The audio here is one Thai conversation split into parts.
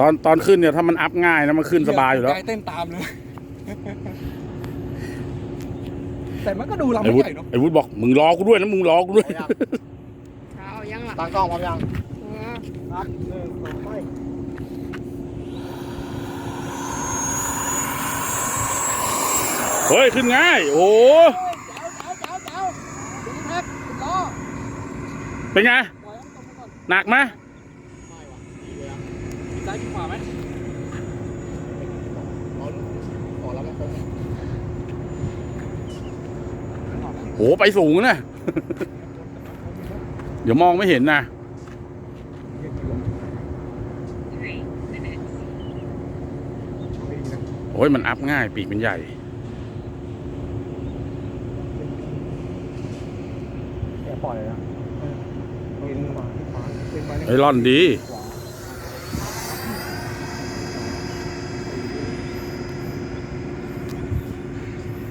ตอนตอนขึ้นเนี่ยถ้ามันอัพง่ายนะมันขึ้นสบายอยู่แล้ว ใจเต้นตามเลย แต่มันก็ดูลำไอ้ไม่วุฒใหญ่เนาะไอ้วุฒบอกมึงรอกูด้วยนะมึงรอกูด้วย เอายังล่ะตั้งกล้องพร้อมยังเออครับหนึ่งสองไปเฮ้ยขึ้นง่าย โอ้โหเจ้าเจ้าเจ้าเดี๋ยวนี้แท็กติดล้อเป็นไง ปล่อยให้มันตรงไปก่อน หนักไหมไม่ว่ะดีเลยอะ ซ้ายดีกว่าไหมขอขอแล้วมันตรงโหไปสูงนะ เดี๋ยวมองไม่เห็นนะโอ้ยมันอัพง่าย ปีกมันใหญ่แกปล่อยเลยนะกินขวาขวาเป็นไปไอ้ร่อนดี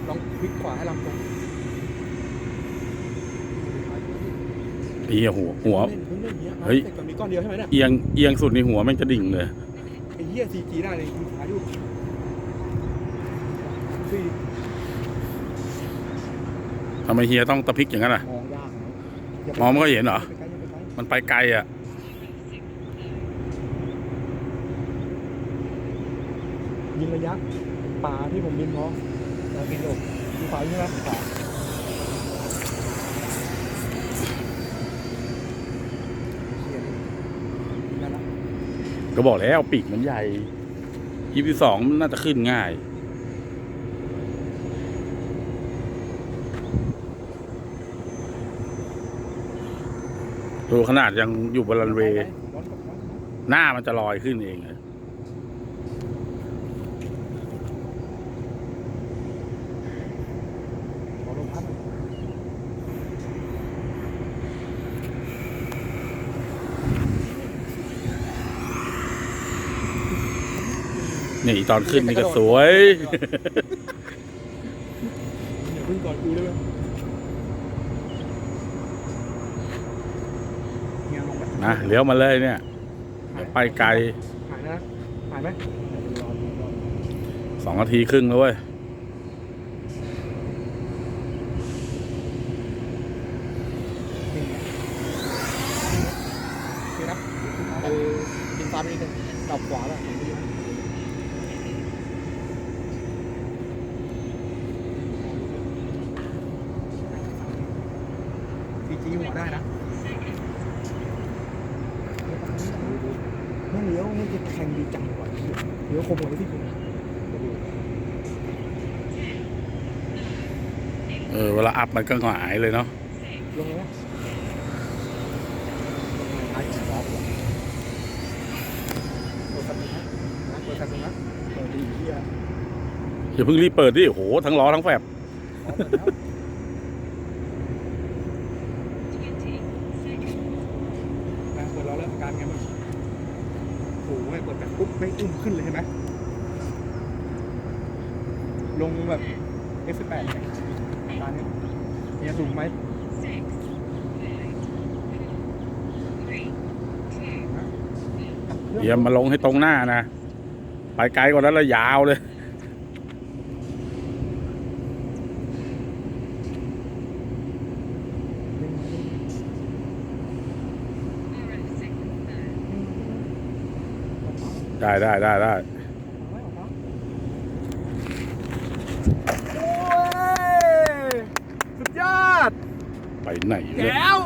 ข วาลองพลิกขวาให้ลำตรงไอ้เหี้ยหัวหัวเล่นเพิ่งเล่นเนี้ยเฮ้ย แต่ก่อนมีก้อนเดียวใช่ไหมเนี่ยเอียงเอียงสุดในหัวแม่งจะดิ่งเลย ไอ้เหี้ยซีจีได้เลยมีขาอยู่สี่ทำไมเฮียต้องตะพริกอย่างนั้นอะ มองยากนะย่าปมองไม่ค่อยเห็นเหรอ ย่าไปไกลอย่าไปไกลมันไปไกลอะ ยิงระยะป่าที่ผมบินพอเรากินอยู่ยิง ขวาใช่ไหมขวาเขียนนั่นละก็บอกแล้วปีกมันใหญ่ยีพีสองมันน่าจะขึ้นง่ายดูขนาดยังอยู่บนรันเวย์หน้ามันจะลอยขึ้นเองเลย ขอลมพัดหน่อย นี่ตอนขึ้นนี่ก็สวย อย่าเพิ่งกอดกูได้ไหมเงี้ยลงไปนะเลี้ยวมาเลยเนี่ยเดี๋ยวไปไกลหายนะหายไหมรอดูรอดูสองนาทีครึ่งแล้วเว้ยนี่ไงโอเคนะเออกินซ้ายไปนิดนึงกลับขวาแล้ว ซีจีหัวได้นะไม่เลี้ยวไม่จะแทงดีจังกว่าเลี้ยวคมหัวที่คุณเออเวลาอัพมันก็หงายเลยเนาะลงเลยนะไอ้ขวาขวาเปิดสัตว์นะนะเปิดสัตว์นะเปิดดีเฮียอย่าเพิ่งรีบเปิดดิโอ้โหทั้งล้อทั้งแฟบ ขอเปิดแล้วนะเปิดล้อเริ่มอาการไงบ้างโอ้โห เปิดแบบปุ๊บไม่อุ้มขึ้นเลยใช่ไหมลงแบบ F8 เนี่ยอานี้เนี่ยสูงไหมเดี๋ยวมาลงให้ตรงหน้านะ ไปไกลกว่านั้นแล้วยาวเลย ได้ได้ได้ได้โอ้ยสุดยอด ไปไหนเนี่ยแก้ว